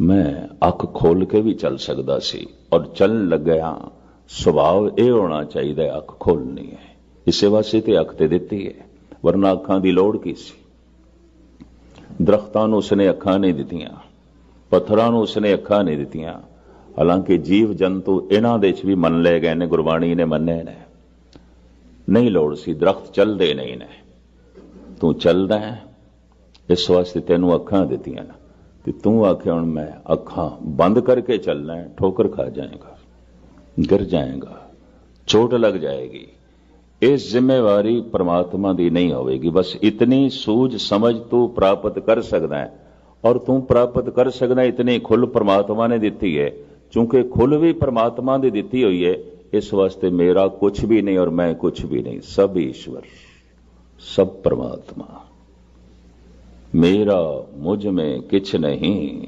ਮੈਂ ਅੱਖ ਖੋਲ ਕੇ ਵੀ ਚੱਲ ਸਕਦਾ ਸੀ ਔਰ ਚੱਲਣ ਲੱਗਿਆ ਸੁਭਾਅ ਇਹ ਹੋਣਾ ਚਾਹੀਦਾ ਹੈ, ਅੱਖ ਖੋਲਣੀ ਹੈ। ਇਸੇ ਵਾਸਤੇ ਤੇ ਅੱਖ ਤੇ ਦਿੱਤੀ ਹੈ। ਵਰਨਾ ਅੱਖਾਂ ਦੀ ਲੋੜ ਕੀ ਸੀ? ਦਰਖਤਾਂ ਨੂੰ ਉਸਨੇ ਅੱਖਾਂ ਨਹੀਂ ਦਿੱਤੀਆਂ ਪੱਥਰਾਂ ਨੂੰ ਉਸਨੇ ਅੱਖਾਂ ਨਹੀਂ ਦਿੱਤੀਆਂ। ਹਾਲਾਂਕਿ ਜੀਵ ਜੰਤੂ ਇਹਨਾਂ ਦੇ ਚ ਵੀ ਮੰਨ ਲਏ ਗਏ ਨੇ ਗੁਰਬਾਣੀ ਨੇ ਮੰਨੇ ਨੇ। ਨਹੀਂ ਲੋੜ ਸੀ ਦਰਖਤ ਚੱਲਦੇ ਨਹੀਂ ਨੇ। ਤੂੰ ਚੱਲਦਾ ਹੈ ਇਸ ਵਾਸਤੇ ਤੈਨੂੰ ਅੱਖਾਂ ਦਿੱਤੀਆਂ ਨੇ। ਤੇ ਤੂੰ ਆਖਿਆ ਹੁਣ ਮੈਂ ਅੱਖਾਂ ਬੰਦ ਕਰਕੇ ਚੱਲਣਾ ਹੈ, ਠੋਕਰ ਖਾ ਜਾਏਗਾ, ਗਿਰ ਜਾਏਗਾ, ਚੋਟ ਲੱਗ ਜਾਏਗੀ। ਇਹ ਜ਼ਿੰਮੇਵਾਰੀ ਪ੍ਰਮਾਤਮਾ ਦੀ ਨਹੀਂ ਹੋਵੇਗੀ। ਬਸ ਇਤਨੀ ਸੂਝ ਸਮਝ ਤੂੰ ਪ੍ਰਾਪਤ ਕਰ ਸਕਦਾ ਹੈ ਔਰ ਤੂੰ ਪ੍ਰਾਪਤ ਕਰ ਸਕਦਾ ਇਤਨੀ ਖੁੱਲ ਪ੍ਰਮਾਤਮਾ ਨੇ ਦਿੱਤੀ ਹੈ। ਕਿਉਂਕਿ ਖੁੱਲ ਵੀ ਪ੍ਰਮਾਤਮਾ ਦੀ ਦਿੱਤੀ ਹੋਈ ਹੈ, ਇਸ ਵਾਸਤੇ ਮੇਰਾ ਕੁਝ ਵੀ ਨਹੀਂ ਔਰ ਮੈਂ ਕੁਝ ਵੀ ਨਹੀਂ। ਸਭ ਈਸ਼ਵਰ, ਸਭ ਪ੍ਰਮਾਤਮਾ। ਮੇਰਾ ਮੁਝ ਮੇ ਕਿਛ ਨਹੀਂ